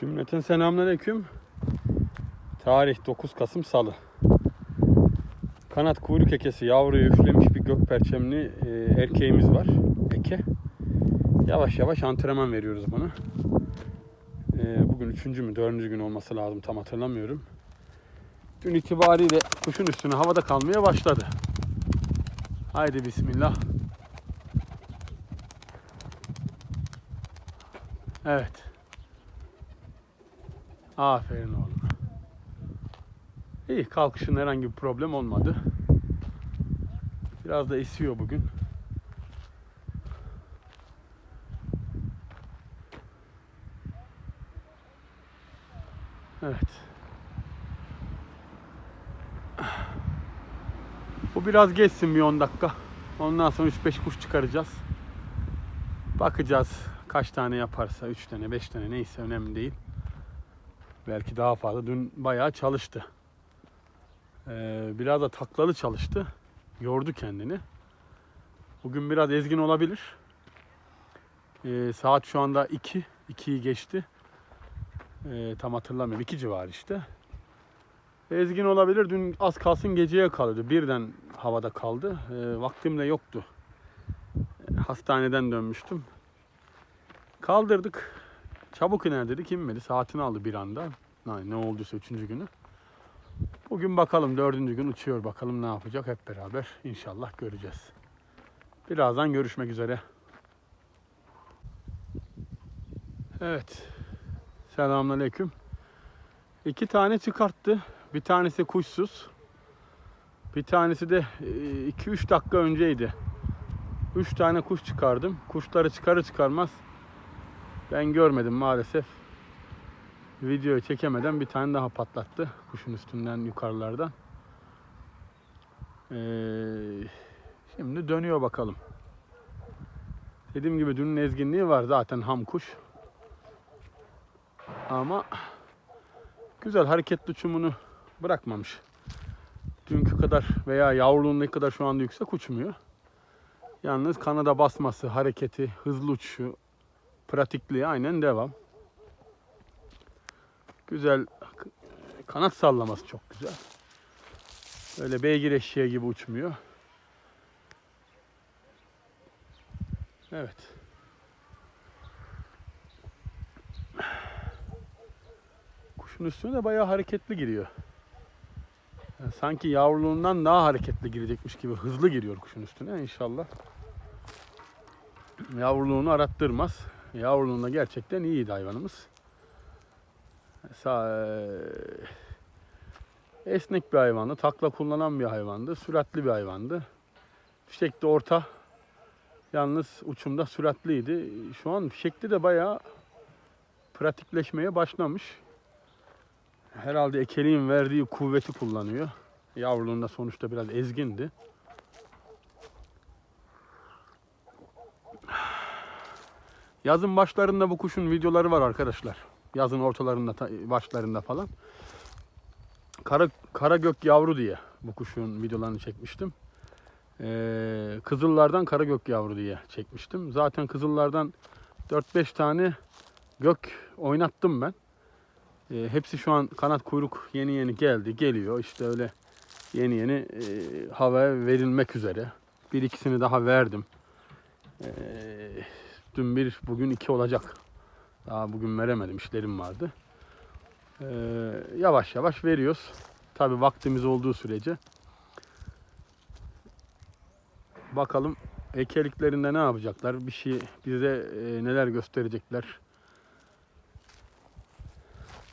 Cümleten selamünaleyküm. Tarih 9 Kasım Salı. Kanat kuyruk ekesi yavruyu üflemiş bir gök perçemli e, erkeğimiz var. Eke. Yavaş yavaş antrenman veriyoruz buna. E, bugün üçüncü mü dördüncü gün olması lazım tam hatırlamıyorum. Dün itibariyle kuşun üstüne havada kalmaya başladı. Haydi bismillah. Evet. Aferin oğlum. İyi kalkışın herhangi bir problem olmadı. Biraz da esiyor bugün. Evet. Bu biraz geçsin bir 10 dakika. Ondan sonra 3-5 kuş çıkaracağız. Bakacağız kaç tane yaparsa 3 tane 5 tane neyse önemli değil. Belki daha fazla. Dün bayağı çalıştı. Ee, biraz da taklalı çalıştı. Yordu kendini. Bugün biraz ezgin olabilir. Ee, saat şu anda 2. 2'yi geçti. Ee, tam hatırlamıyorum. 2 civarı işte. Ezgin olabilir. Dün az kalsın geceye kaldı. Birden havada kaldı. Ee, vaktim de yoktu. Hastaneden dönmüştüm. Kaldırdık. Çabuk iner dedik inmedi. Saatini aldı bir anda. Ha, Ne olduysa üçüncü günü. Bugün bakalım dördüncü gün uçuyor. Bakalım ne yapacak hep beraber. İnşallah göreceğiz. Birazdan görüşmek üzere. Evet. Selamünaleyküm. İki tane çıkarttı. Bir tanesi kuşsuz. Bir tanesi de 2-3 dakika önceydi. 3 tane kuş çıkardım. Kuşları çıkarı çıkarmaz ben görmedim maalesef. Videoyu çekemeden bir tane daha patlattı. Kuşun üstünden yukarılardan. Ee, şimdi dönüyor bakalım. Dediğim gibi dünün ezginliği var zaten ham kuş. Ama güzel hareketli uçumunu bırakmamış. Dünkü kadar veya yavruluğundaki kadar şu anda yüksek uçmuyor. Yalnız kanada basması, hareketi, hızlı uçuşu, pratikliği aynen devam. Güzel kanat sallaması çok güzel. Öyle beygir eşeği gibi uçmuyor. Evet. Kuşun üstüne de bayağı hareketli giriyor. Yani sanki yavruluğundan daha hareketli girecekmiş gibi hızlı giriyor kuşun üstüne inşallah. Yavruluğunu arattırmaz. Yavruluğunda gerçekten iyiydi hayvanımız. Sa- esnek bir hayvandı. Takla kullanan bir hayvandı. Süratli bir hayvandı. Fişek de orta. Yalnız uçumda süratliydi. Şu an fişekte de bayağı pratikleşmeye başlamış. Herhalde ekeliğin verdiği kuvveti kullanıyor. Yavruluğunda sonuçta biraz ezgindi. Yazın başlarında bu kuşun videoları var arkadaşlar. Yazın ortalarında, ta- başlarında falan. Kara, kara gök yavru diye bu kuşun videolarını çekmiştim. Ee, kızıllardan kara gök yavru diye çekmiştim. Zaten kızıllardan 4-5 tane gök oynattım ben. Ee, hepsi şu an kanat kuyruk yeni yeni geldi, geliyor. İşte öyle yeni yeni e, havaya verilmek üzere. Bir ikisini daha verdim. Ee, Dün bir, bugün iki olacak. Daha bugün veremedim, işlerim vardı. Ee, yavaş yavaş veriyoruz. Tabi vaktimiz olduğu sürece. Bakalım ekeliklerinde ne yapacaklar? Bir şey bize e, neler gösterecekler?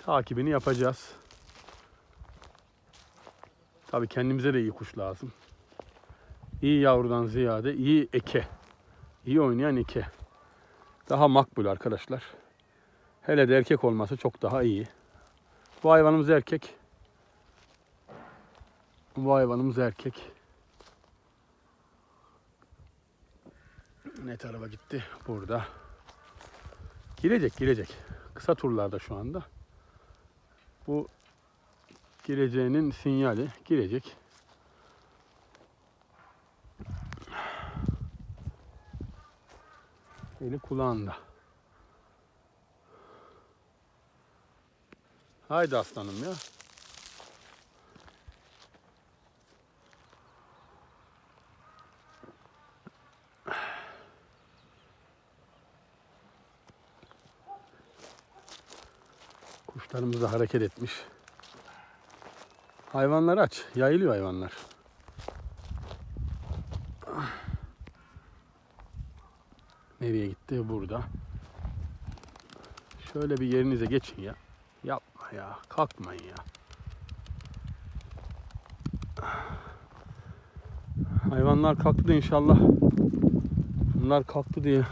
Takibini yapacağız. Tabi kendimize de iyi kuş lazım. İyi yavrudan ziyade iyi eke. İyi oynayan eke daha makbul arkadaşlar. Hele de erkek olması çok daha iyi. Bu hayvanımız erkek. Bu hayvanımız erkek. Ne tarafa gitti? Burada. Girecek, girecek. Kısa turlarda şu anda. Bu gireceğinin sinyali. Girecek. Eli kulağında. Haydi aslanım ya. Kuşlarımız da hareket etmiş. Hayvanlar aç. Yayılıyor hayvanlar. Nereye gitti? Burada. Şöyle bir yerinize geçin ya. Yapma ya. Kalkmayın ya. Hayvanlar kalktı da inşallah. Bunlar kalktı diye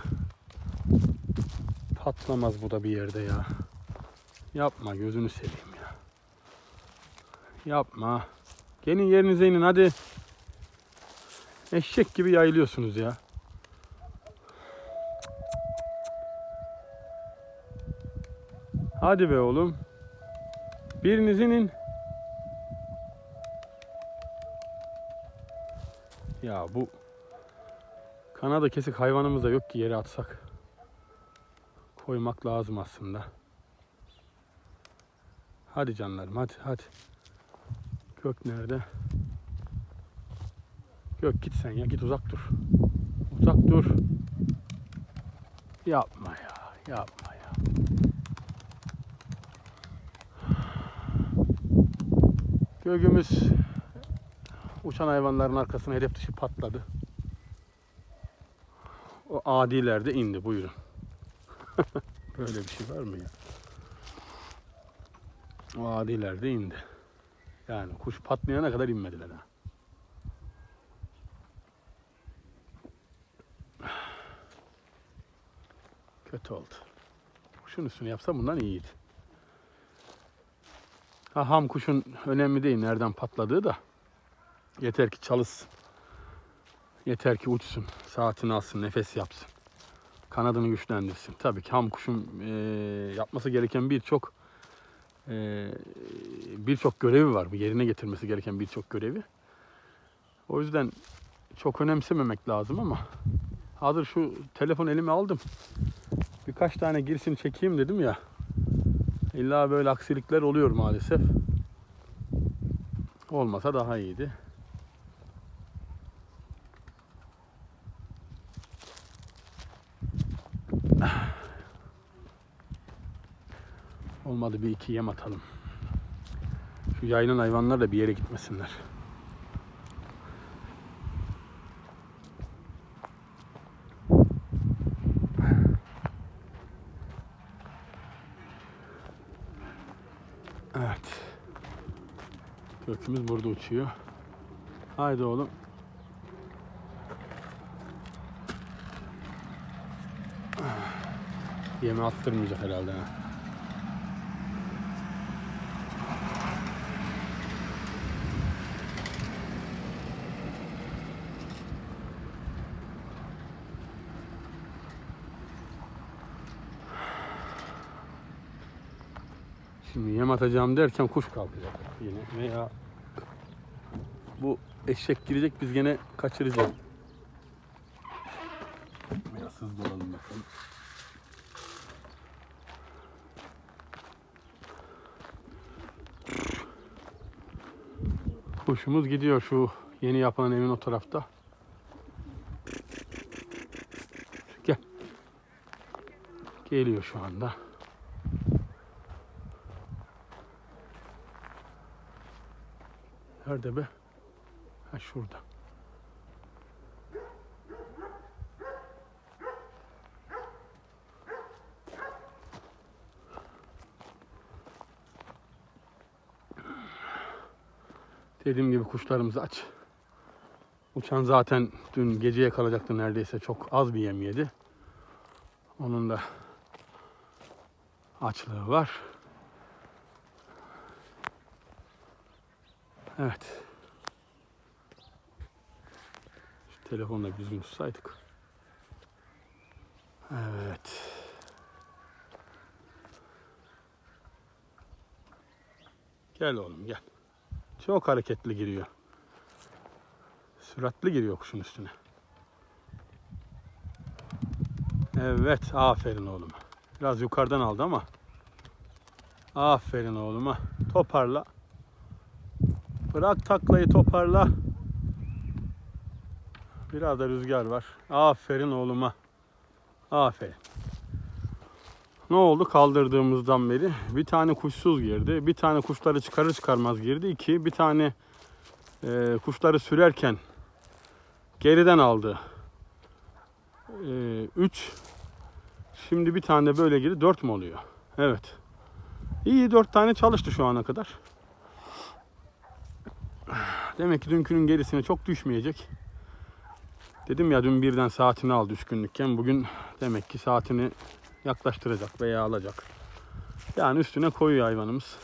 patlamaz bu da bir yerde ya. Yapma gözünü seveyim ya. Yapma. Gelin yerinize inin hadi. Eşek gibi yayılıyorsunuz ya. Hadi be oğlum. Biriniz inin. Ya bu Kanada kesik hayvanımız da yok ki yere atsak. Koymak lazım aslında. Hadi canlarım hadi hadi. Gök nerede? Gök git sen ya git uzak dur. Uzak dur. Yapma ya yapma ya. Gögümüz uçan hayvanların arkasına hedef dışı patladı. O adiler de indi buyurun. Böyle bir şey var mı ya? O adiler de indi. Yani kuş patlayana kadar inmediler ha. Kötü oldu. Kuşun üstünü yapsam bundan iyiydi. Ha, ham kuşun önemli değil nereden patladığı da. Yeter ki çalışsın. Yeter ki uçsun. Saatini alsın, nefes yapsın. Kanadını güçlendirsin. Tabii ki ham kuşun eee, yapması gereken birçok eee, birçok görevi var. Bu yerine getirmesi gereken birçok görevi. O yüzden çok önemsememek lazım ama hazır şu telefon elime aldım. Birkaç tane girsin çekeyim dedim ya. İlla böyle aksilikler oluyor maalesef. Olmasa daha iyiydi. Olmadı bir iki yem atalım. Şu yayılan hayvanlar da bir yere gitmesinler. Evet. Gökümüz burada uçuyor. Haydi oğlum. Yeme attırmayacak herhalde ha. Şimdi yem atacağım derken kuş kalkacak yine veya eşek girecek biz gene kaçıracağız. Biraz hızlı olalım bakalım. Kuşumuz gidiyor şu yeni yapılan evin o tarafta. Gel. Geliyor şu anda. Nerede be? Ha şurada. Dediğim gibi kuşlarımız aç. Uçan zaten dün geceye kalacaktı neredeyse. Çok az bir yem yedi. Onun da açlığı var. Evet. Şu telefonla düzgün tutsaydık. Evet. Gel oğlum gel. Çok hareketli giriyor. Süratli giriyor kuşun üstüne. Evet, aferin oğlum. Biraz yukarıdan aldı ama Aferin oğluma. Toparla. Bırak taklayı toparla. Biraz da rüzgar var. Aferin oğluma. Aferin. Ne oldu kaldırdığımızdan beri? Bir tane kuşsuz girdi. Bir tane kuşları çıkarır çıkarmaz girdi. İki, bir tane e, kuşları sürerken geriden aldı. E, üç. Şimdi bir tane böyle girdi. Dört mü oluyor? Evet. İyi dört tane çalıştı şu ana kadar. Demek ki dünkünün gerisine çok düşmeyecek. Dedim ya dün birden saatini aldı üç günlükken. Bugün demek ki saatini yaklaştıracak veya alacak. Yani üstüne koyuyor hayvanımız.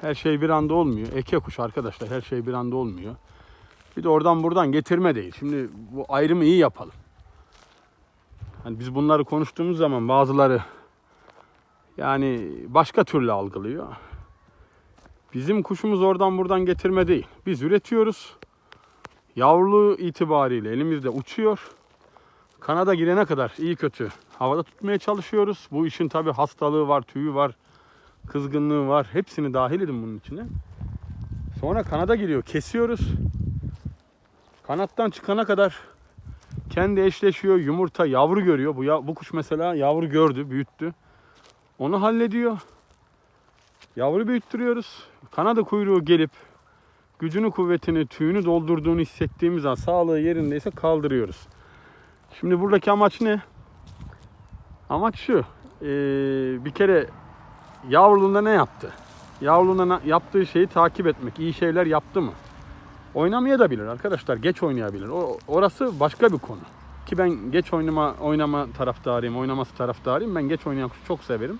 Her şey bir anda olmuyor. Eke kuş arkadaşlar her şey bir anda olmuyor. Bir de oradan buradan getirme değil. Şimdi bu ayrımı iyi yapalım. Hani biz bunları konuştuğumuz zaman bazıları yani başka türlü algılıyor. Bizim kuşumuz oradan buradan getirme değil. Biz üretiyoruz. Yavruluğu itibariyle elimizde uçuyor. Kanada girene kadar iyi kötü havada tutmaya çalışıyoruz. Bu işin tabi hastalığı var, tüyü var, kızgınlığı var. Hepsini dahil edin bunun içine. Sonra kanada giriyor. Kesiyoruz. Kanattan çıkana kadar kendi eşleşiyor. Yumurta yavru görüyor. Bu, bu kuş mesela yavru gördü, büyüttü. Onu hallediyor. Yavru büyüttürüyoruz. Kanadı kuyruğu gelip gücünü, kuvvetini, tüyünü doldurduğunu hissettiğimiz an sağlığı yerindeyse kaldırıyoruz. Şimdi buradaki amaç ne? Amaç şu. ee, bir kere yavruluğunda ne yaptı? Yavruluğunda yaptığı şeyi takip etmek. İyi şeyler yaptı mı? Oynamaya da bilir arkadaşlar. Geç oynayabilir. O, orası başka bir konu. Ki ben geç oynama oynama taraftarıyım. Oynaması taraftarıyım. Ben geç oynayan kuşu çok severim.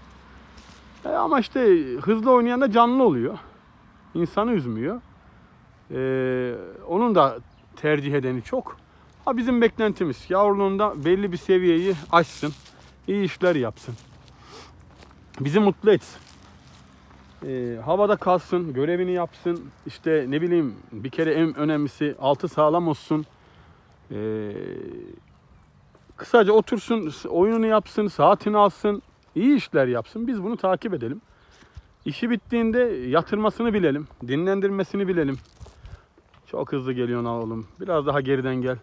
E, ama işte hızlı oynayan da canlı oluyor. İnsanı üzmüyor. Ee, onun da tercih edeni çok. Ha bizim beklentimiz yavruluğunda belli bir seviyeyi aşsın. iyi işler yapsın. Bizi mutlu etsin. Ee, havada kalsın, görevini yapsın. İşte ne bileyim bir kere en önemlisi altı sağlam olsun. Ee, kısaca otursun, oyununu yapsın, saatini alsın, iyi işler yapsın. Biz bunu takip edelim. İşi bittiğinde yatırmasını bilelim, dinlendirmesini bilelim. Çok hızlı geliyorsun oğlum. Biraz daha geriden gel.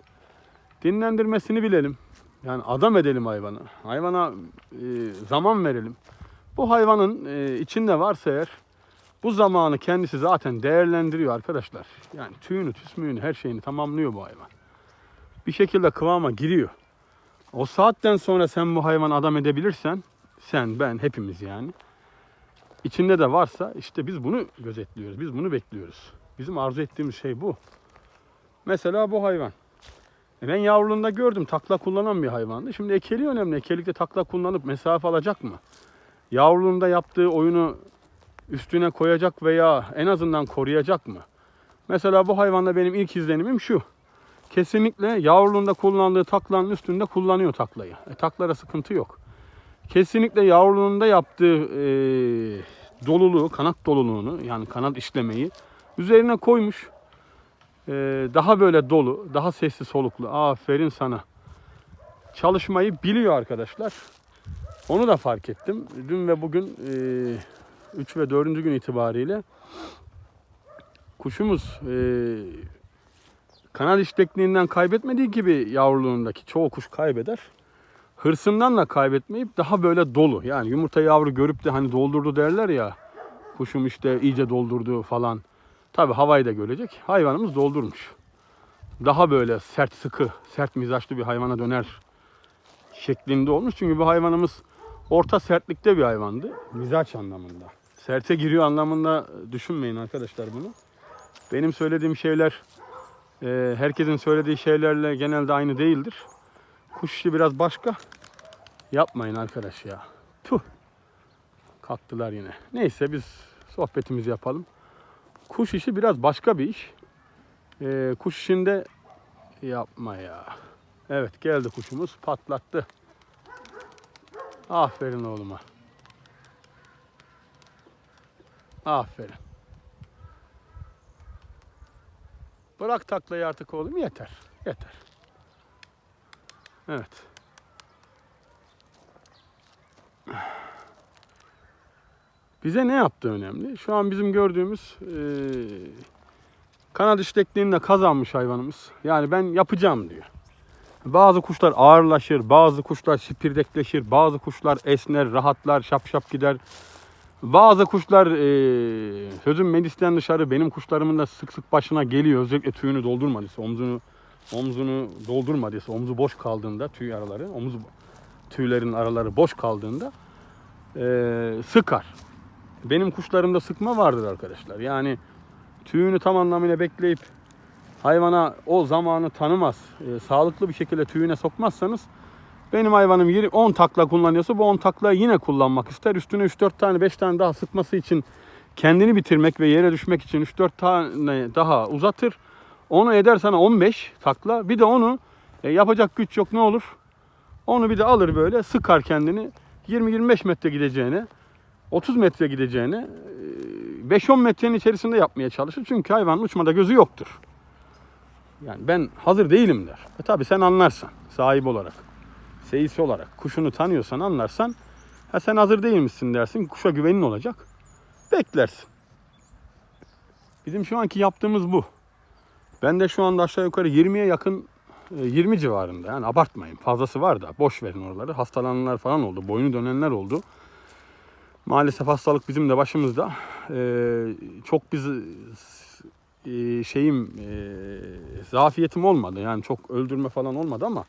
Dinlendirmesini bilelim. Yani adam edelim hayvanı. Hayvana e, zaman verelim. Bu hayvanın e, içinde varsa eğer bu zamanı kendisi zaten değerlendiriyor arkadaşlar. Yani tüyünü, tüsmüğünü, her şeyini tamamlıyor bu hayvan. Bir şekilde kıvama giriyor. O saatten sonra sen bu hayvanı adam edebilirsen, sen, ben, hepimiz yani. içinde de varsa işte biz bunu gözetliyoruz, biz bunu bekliyoruz. Bizim arzu ettiğimiz şey bu. Mesela bu hayvan. E Ben yavruluğunda gördüm takla kullanan bir hayvandı. Şimdi ekeli önemli. Ekelikte takla kullanıp mesafe alacak mı? Yavruluğunda yaptığı oyunu üstüne koyacak veya en azından koruyacak mı? Mesela bu hayvanda benim ilk izlenimim şu. Kesinlikle yavruluğunda kullandığı taklanın üstünde kullanıyor taklayı. E, taklara sıkıntı yok. Kesinlikle yavruluğunda yaptığı e, doluluğu, kanat doluluğunu yani kanat işlemeyi üzerine koymuş. E, daha böyle dolu, daha sessiz soluklu. Aferin sana. Çalışmayı biliyor arkadaşlar. Onu da fark ettim. Dün ve bugün 3 ve 4. gün itibariyle kuşumuz e, kanat işlekliğinden kaybetmediği gibi yavruluğundaki çoğu kuş kaybeder. Hırsından da kaybetmeyip daha böyle dolu. Yani yumurta yavru görüp de hani doldurdu derler ya. Kuşum işte iyice doldurdu falan. Tabi havayı da görecek. Hayvanımız doldurmuş. Daha böyle sert sıkı, sert mizaçlı bir hayvana döner şeklinde olmuş. Çünkü bu hayvanımız orta sertlikte bir hayvandı. Mizaç anlamında. Serte giriyor anlamında düşünmeyin arkadaşlar bunu. Benim söylediğim şeyler e, herkesin söylediği şeylerle genelde aynı değildir. Kuş işi biraz başka. Yapmayın arkadaş ya. Tuh. Kalktılar yine. Neyse biz sohbetimizi yapalım. Kuş işi biraz başka bir iş. E, kuş işinde yapma ya. Evet geldi kuşumuz patlattı. Aferin oğluma. Aferin. Bırak taklayı artık oğlum yeter. Yeter. Evet. Bize ne yaptı önemli. Şu an bizim gördüğümüz e, kanat işlekliğinde kazanmış hayvanımız. Yani ben yapacağım diyor. Bazı kuşlar ağırlaşır, bazı kuşlar şipirdekleşir, bazı kuşlar esner, rahatlar, şap şap gider. Bazı kuşlar e, sözüm meclisten dışarı benim kuşlarımın da sık sık başına geliyor. Özellikle tüyünü doldurmadıysa, omzunu omzunu doldurmadıysa, omzu boş kaldığında tüy araları, omuz tüylerin araları boş kaldığında e, sıkar. Benim kuşlarımda sıkma vardır arkadaşlar. Yani tüyünü tam anlamıyla bekleyip hayvana o zamanı tanımaz, e, sağlıklı bir şekilde tüyüne sokmazsanız benim hayvanım 20 10 takla kullanıyorsa bu 10 taklayı yine kullanmak ister. Üstüne 3-4 tane 5 tane daha sıkması için kendini bitirmek ve yere düşmek için 3-4 tane daha uzatır. Onu eder sana 15 takla. Bir de onu e, yapacak güç yok ne olur? Onu bir de alır böyle sıkar kendini 20-25 metre gideceğine 30 metre gideceğine e, 5-10 metrenin içerisinde yapmaya çalışır. Çünkü hayvanın uçmada gözü yoktur. Yani ben hazır değilim der. E tabi sen anlarsan sahip olarak, seyisi olarak, kuşunu tanıyorsan anlarsan ha sen hazır değil misin dersin. Kuşa güvenin olacak. Beklersin. Bizim şu anki yaptığımız bu. Ben de şu anda aşağı yukarı 20'ye yakın e, 20 civarında yani abartmayın fazlası var da boş verin oraları hastalananlar falan oldu boynu dönenler oldu maalesef hastalık bizim de başımızda Ee, çok biz e, şeyim e, zafiyetim olmadı yani çok öldürme falan olmadı ama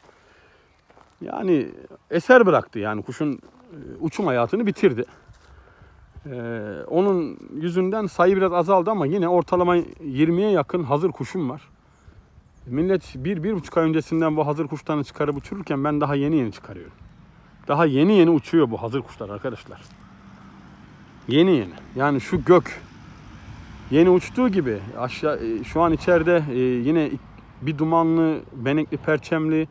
yani eser bıraktı yani kuşun e, uçum hayatını bitirdi. Ee, onun yüzünden sayı biraz azaldı ama yine ortalama 20'ye yakın hazır kuşum var. Millet bir, bir buçuk ay öncesinden bu hazır kuşlarını çıkarıp uçururken ben daha yeni yeni çıkarıyorum. Daha yeni yeni uçuyor bu hazır kuşlar arkadaşlar. Yeni yeni. Yani şu gök yeni uçtuğu gibi aşağı e, şu an içeride e, yine bir dumanlı, benekli perçemli,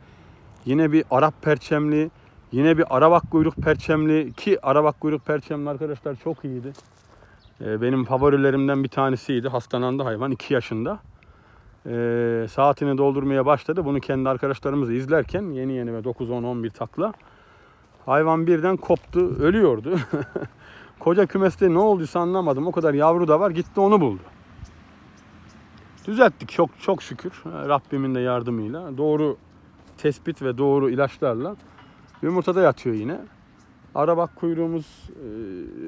yine bir Arap perçemli, yine bir arabak kuyruk perçemli ki arabak kuyruk perçemli arkadaşlar çok iyiydi. E, Benim favorilerimden bir tanesiydi. Hastalandı hayvan 2 yaşında. Saatini doldurmaya başladı. Bunu kendi arkadaşlarımız izlerken yeni yeni ve 9 10 11 takla hayvan birden koptu, ölüyordu. Koca kümeste ne olduysa anlamadım. O kadar yavru da var. Gitti onu buldu. Düzelttik çok çok şükür. Rabbimin de yardımıyla. Doğru tespit ve doğru ilaçlarla yumurtada yatıyor yine. Arabak kuyruğumuz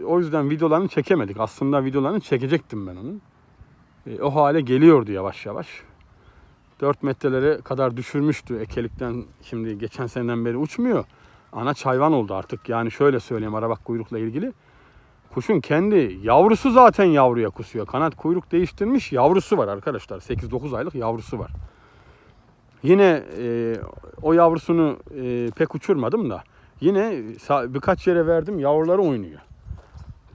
e, o yüzden videolarını çekemedik. Aslında videolarını çekecektim ben onun. E, o hale geliyordu yavaş yavaş. 4 metrelere kadar düşürmüştü ekelikten şimdi geçen seneden beri uçmuyor. Anaç hayvan oldu artık. Yani şöyle söyleyeyim arabak kuyrukla ilgili. Kuşun kendi yavrusu zaten yavruya kusuyor. Kanat kuyruk değiştirmiş yavrusu var arkadaşlar. 8-9 aylık yavrusu var. Yine e, o yavrusunu e, pek uçurmadım da yine birkaç yere verdim yavruları oynuyor.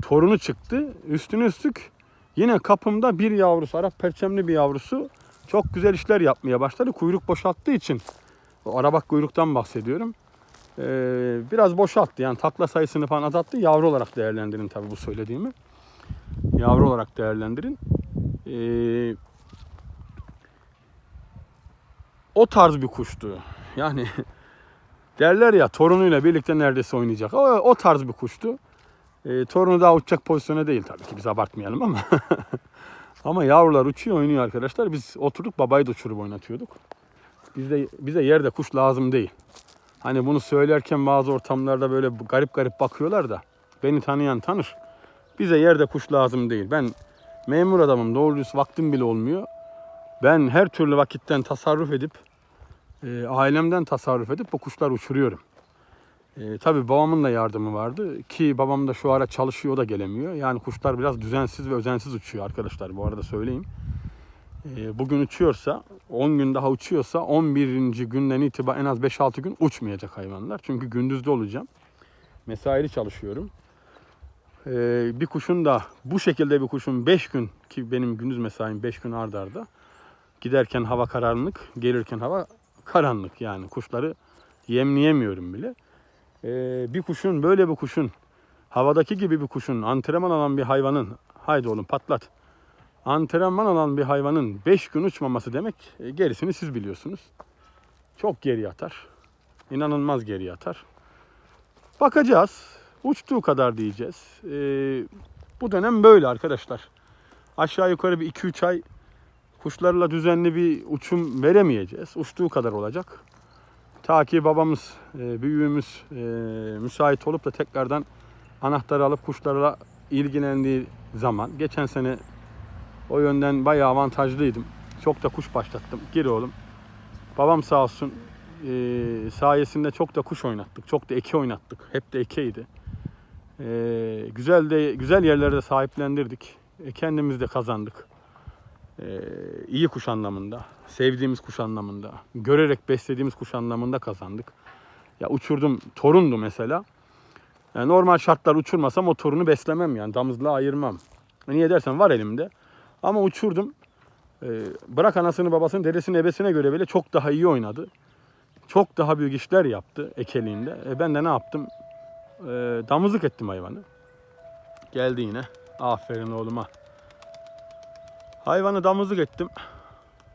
Torunu çıktı üstüne üstlük yine kapımda bir yavrusu Arap perçemli bir yavrusu çok güzel işler yapmaya başladı. Kuyruk boşalttığı için o arabak kuyruktan bahsediyorum. Ee, biraz boşalttı yani takla sayısını falan azalttı. Yavru olarak değerlendirin tabii bu söylediğimi. Yavru olarak değerlendirin. Ee, o tarz bir kuştu. Yani derler ya torunuyla birlikte neredeyse oynayacak. O, o tarz bir kuştu. Ee, torunu daha uçacak pozisyona değil tabii ki biz abartmayalım ama. ama yavrular uçuyor oynuyor arkadaşlar. Biz oturduk babayı da uçurup oynatıyorduk. Bizde, bize yerde kuş lazım değil. Hani bunu söylerken bazı ortamlarda böyle garip garip bakıyorlar da beni tanıyan tanır. Bize yerde kuş lazım değil. Ben memur adamım. Doğru düz vaktim bile olmuyor. Ben her türlü vakitten tasarruf edip e, ailemden tasarruf edip bu kuşlar uçuruyorum. E, tabii babamın da yardımı vardı ki babam da şu ara çalışıyor o da gelemiyor. Yani kuşlar biraz düzensiz ve özensiz uçuyor arkadaşlar bu arada söyleyeyim. E, bugün uçuyorsa 10 gün daha uçuyorsa 11. günden itibaren en az 5-6 gün uçmayacak hayvanlar. Çünkü gündüzde olacağım. Mesaili çalışıyorum. Ee, bir kuşun da bu şekilde bir kuşun 5 gün ki benim gündüz mesaim 5 gün ardarda arda giderken hava karanlık, gelirken hava karanlık yani kuşları yemleyemiyorum bile. Ee, bir kuşun böyle bir kuşun havadaki gibi bir kuşun antrenman alan bir hayvanın haydi oğlum patlat. Antrenman alan bir hayvanın 5 gün uçmaması demek e, gerisini siz biliyorsunuz. Çok geri atar. İnanılmaz geri atar. Bakacağız. Uçtuğu kadar diyeceğiz. Ee, Bu dönem böyle arkadaşlar. Aşağı yukarı bir 2-3 ay kuşlarla düzenli bir uçum veremeyeceğiz. Uçtuğu kadar olacak. Ta ki babamız, e, büyüğümüz e, müsait olup da tekrardan anahtarı alıp kuşlarla ilgilendiği zaman. Geçen sene o yönden bayağı avantajlıydım. Çok da kuş başlattım. Gir oğlum. Babam sağ olsun e, sayesinde çok da kuş oynattık. Çok da eke oynattık. Hep de ekeydi. E, güzel de güzel yerlerde sahiplendirdik. E, kendimiz de kazandık. E, iyi kuş anlamında, sevdiğimiz kuş anlamında, görerek beslediğimiz kuş anlamında kazandık. Ya uçurdum, torundu mesela. Yani normal şartlar uçurmasam o torunu beslemem yani damızlığa ayırmam. Niye dersen var elimde. Ama uçurdum. E, bırak anasını babasını dedesini ebesine göre bile çok daha iyi oynadı. Çok daha büyük işler yaptı ekeliğinde. E ben de ne yaptım? E, damızlık ettim hayvanı. Geldi yine. Aferin oğluma. Hayvanı damızlık ettim.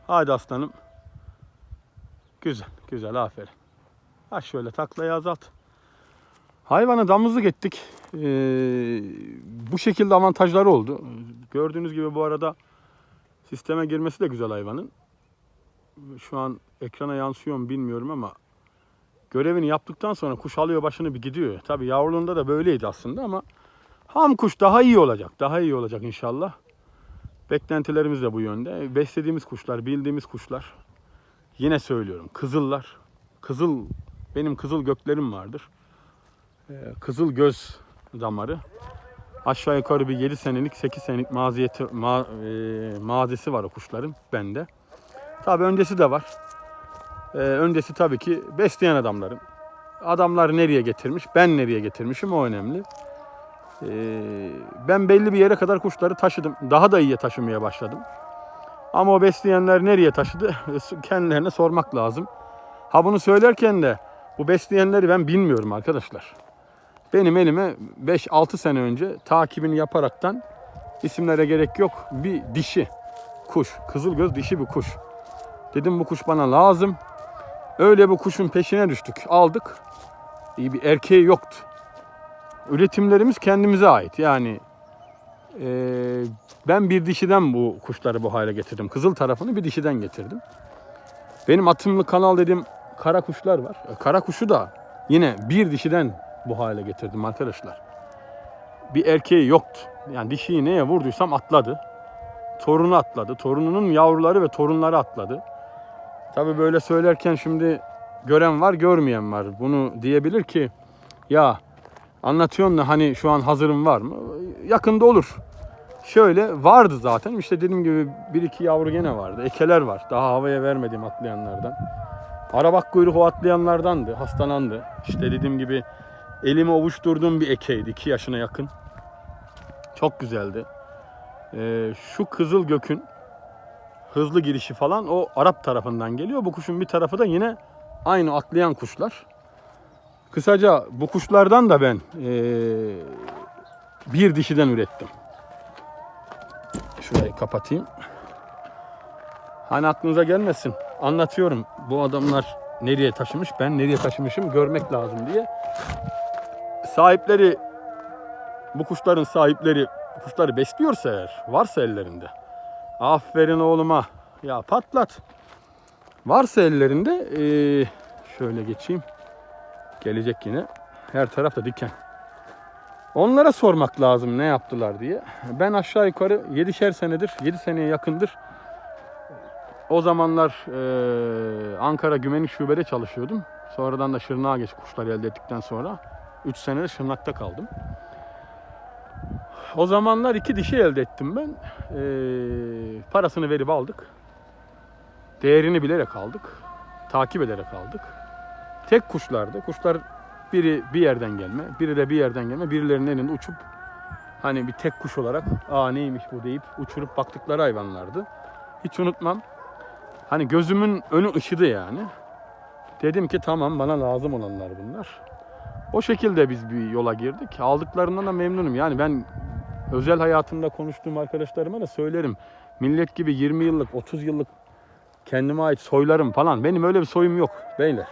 Hadi aslanım. Güzel, güzel aferin. Ha şöyle taklayı azalt. Hayvanı damızlık ettik. Ee, bu şekilde avantajları oldu. Gördüğünüz gibi bu arada sisteme girmesi de güzel hayvanın. Şu an ekrana yansıyor mu bilmiyorum ama görevini yaptıktan sonra kuş alıyor başını bir gidiyor. Tabi yavruluğunda da böyleydi aslında ama ham kuş daha iyi olacak. Daha iyi olacak inşallah. Beklentilerimiz de bu yönde. Beslediğimiz kuşlar, bildiğimiz kuşlar. Yine söylüyorum kızıllar. Kızıl benim kızıl göklerim vardır. Ee, Kızıl göz damarı. Aşağı yukarı bir 7 senelik 8 senelik maziyeti ma, e, mazisi var o kuşların bende. Tabi öncesi de var. Ee, öncesi tabii ki besleyen adamların. Adamlar nereye getirmiş, ben nereye getirmişim o önemli. Ee, ben belli bir yere kadar kuşları taşıdım. Daha da iyiye taşımaya başladım. Ama o besleyenler nereye taşıdı? Kendilerine sormak lazım. Ha bunu söylerken de bu besleyenleri ben bilmiyorum arkadaşlar. Benim elime 5-6 sene önce takibini yaparaktan isimlere gerek yok bir dişi kuş. Kızılgöz dişi bir kuş. Dedim bu kuş bana lazım. Öyle bu kuşun peşine düştük. Aldık. İyi bir erkeği yoktu. Üretimlerimiz kendimize ait. Yani eee, ben bir dişiden bu kuşları bu hale getirdim. Kızıl tarafını bir dişiden getirdim. Benim atımlı kanal dediğim kara kuşlar var. E, Kara kuşu da yine bir dişiden bu hale getirdim arkadaşlar. Bir erkeği yoktu. Yani dişiyi neye vurduysam atladı. Torunu atladı. Torununun yavruları ve torunları atladı. Tabi böyle söylerken şimdi gören var görmeyen var. Bunu diyebilir ki ya anlatıyorsun da hani şu an hazırım var mı? Yakında olur. Şöyle vardı zaten işte dediğim gibi bir iki yavru gene vardı. Ekeler var daha havaya vermediğim atlayanlardan. Arabak kuyruğu atlayanlardandı hastalandı. İşte dediğim gibi elimi ovuşturduğum bir ekeydi 2 yaşına yakın. Çok güzeldi. Ee, şu kızıl gökün hızlı girişi falan o Arap tarafından geliyor. Bu kuşun bir tarafı da yine aynı atlayan kuşlar. Kısaca bu kuşlardan da ben eee, bir dişiden ürettim. Şurayı kapatayım. Hani aklınıza gelmesin. Anlatıyorum. Bu adamlar nereye taşımış, ben nereye taşımışım görmek lazım diye. Sahipleri, bu kuşların sahipleri bu kuşları besliyorsa eğer, varsa ellerinde. Aferin oğluma. Ya patlat. Varsa ellerinde eee, şöyle geçeyim. Gelecek yine. Her tarafta diken. Onlara sormak lazım ne yaptılar diye. Ben aşağı yukarı 7'şer senedir, 7 seneye yakındır. O zamanlar eee, Ankara Güvenlik Şube'de çalışıyordum. Sonradan da Şırnak'a geç kuşları elde ettikten sonra 3 sene Şırnak'ta kaldım. O zamanlar iki dişi elde ettim ben. Eee, parasını verip aldık. Değerini bilerek aldık. Takip ederek aldık. Tek kuşlardı. Kuşlar biri bir yerden gelme, biri de bir yerden gelme. Birilerinin elinde uçup hani bir tek kuş olarak aa neymiş bu deyip uçurup baktıkları hayvanlardı. Hiç unutmam. Hani gözümün önü ışıdı yani. Dedim ki tamam bana lazım olanlar bunlar. O şekilde biz bir yola girdik. Aldıklarından da memnunum. Yani ben özel hayatımda konuştuğum arkadaşlarıma da söylerim. Millet gibi 20 yıllık, 30 yıllık kendime ait soylarım falan. Benim öyle bir soyum yok beyler.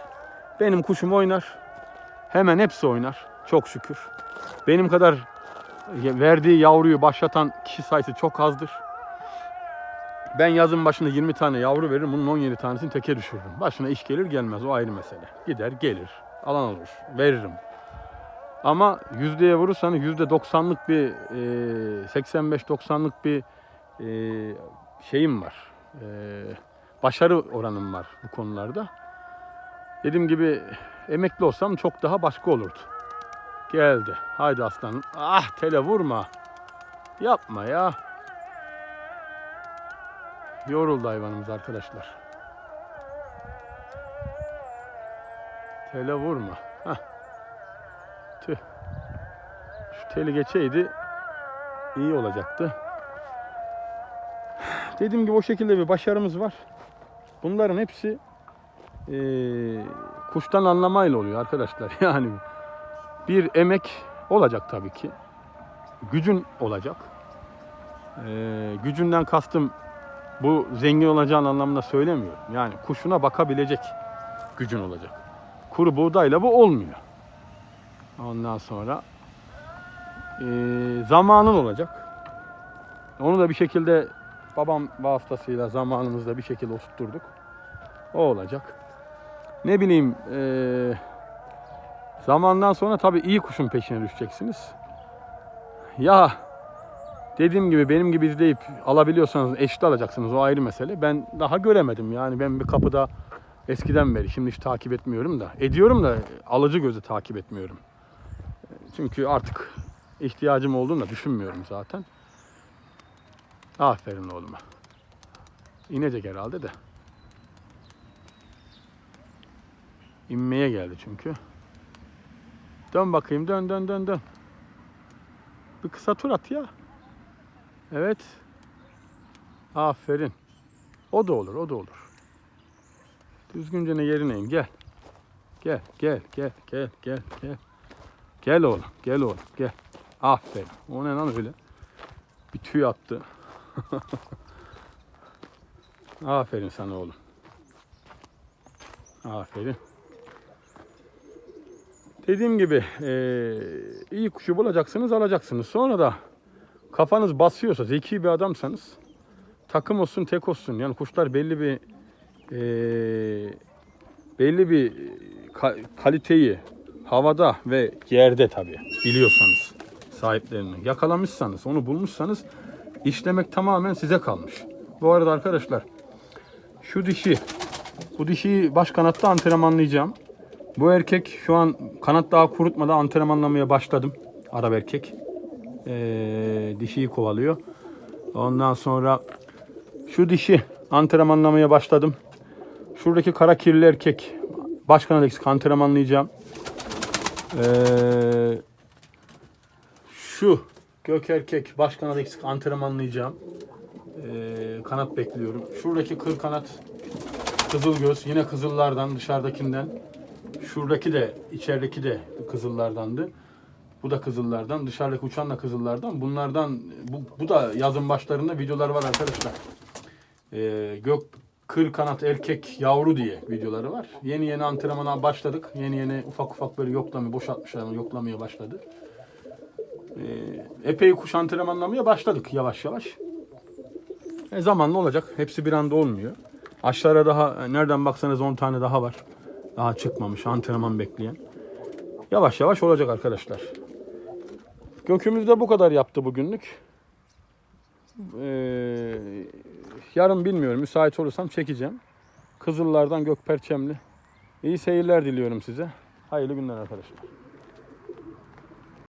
Benim kuşum oynar. Hemen hepsi oynar. Çok şükür. Benim kadar verdiği yavruyu başlatan kişi sayısı çok azdır. Ben yazın başında 20 tane yavru veririm. Bunun 17 tanesini teke düşürürüm. Başına iş gelir gelmez o ayrı mesele. Gider gelir. Alan olur. Veririm. Ama yüzdeye vurursanız yüzde 90'lık bir e, 85-90'lık bir e, şeyim var. E, başarı oranım var bu konularda. Dediğim gibi emekli olsam çok daha başka olurdu. Geldi. Haydi aslanım. Ah tele vurma. Yapma ya. Yoruldu hayvanımız arkadaşlar. Tele vurma. Heh. Teli geçeydi iyi olacaktı. Dediğim gibi o şekilde bir başarımız var. Bunların hepsi eee, kuştan anlamayla oluyor arkadaşlar. Yani bir emek olacak tabii ki. Gücün olacak. Eee, gücünden kastım bu zengin olacağın anlamında söylemiyorum. Yani kuşuna bakabilecek gücün olacak. Kuru buğdayla bu olmuyor. Ondan sonra eee, zamanın olacak. Onu da bir şekilde babam vasıtasıyla zamanımızda bir şekilde oturtturduk. O olacak. Ne bileyim eee, zamandan sonra tabii iyi kuşun peşine düşeceksiniz. Ya dediğim gibi benim gibi izleyip alabiliyorsanız eşit alacaksınız o ayrı mesele. Ben daha göremedim yani ben bir kapıda eskiden beri şimdi hiç takip etmiyorum da ediyorum da alıcı gözü takip etmiyorum. Çünkü artık ihtiyacım olduğunu da düşünmüyorum zaten. Aferin oğluma. İnecek herhalde de. İnmeye geldi çünkü. Dön bakayım dön dön dön dön. Bir kısa tur at ya. Evet. Aferin. O da olur o da olur. Düzgünce ne yerine in gel. Gel gel gel gel gel gel. Gel oğlum gel oğlum gel. Aferin. O ne lan öyle? Bir tüy attı. Aferin sana oğlum. Aferin. Dediğim gibi eee, iyi kuşu bulacaksınız alacaksınız. Sonra da kafanız basıyorsa zeki bir adamsanız takım olsun tek olsun yani kuşlar belli bir eee, belli bir ka- kaliteyi havada ve yerde tabii biliyorsanız sahiplerini yakalamışsanız onu bulmuşsanız işlemek tamamen size kalmış. Bu arada arkadaşlar şu dişi bu dişiyi baş kanatta antrenmanlayacağım. Bu erkek şu an kanat daha kurutmadan antrenmanlamaya başladım. Arap erkek. Ee, dişiyi kovalıyor. Ondan sonra şu dişi antrenmanlamaya başladım. Şuradaki kara kirli erkek baş kanat eksik antrenmanlayacağım. Ee, şu gök erkek baş kanat eksik antrenmanlayacağım. Ee, kanat bekliyorum. Şuradaki kır kanat kızıl göz yine kızıllardan dışarıdakinden. Şuradaki de içerideki de kızıllardandı. Bu da kızıllardan. Dışarıdaki uçan da kızıllardan. Bunlardan bu, bu da yazın başlarında videolar var arkadaşlar. Ee, gök kır kanat erkek yavru diye videoları var. Yeni yeni antrenmana başladık. Yeni yeni ufak ufak böyle yoklamaya boşaltmışlar yoklamaya başladı. Ee, epey kuş antrenmanlamaya başladık yavaş yavaş. E, zamanla olacak. Hepsi bir anda olmuyor. Aşağıda daha e, nereden baksanız 10 tane daha var. Daha çıkmamış antrenman bekleyen. Yavaş yavaş olacak arkadaşlar. Gökümüz de bu kadar yaptı bugünlük. Ee, yarın bilmiyorum. Müsait olursam çekeceğim. Kızıllardan Gökperçemli. İyi seyirler diliyorum size. Hayırlı günler arkadaşlar.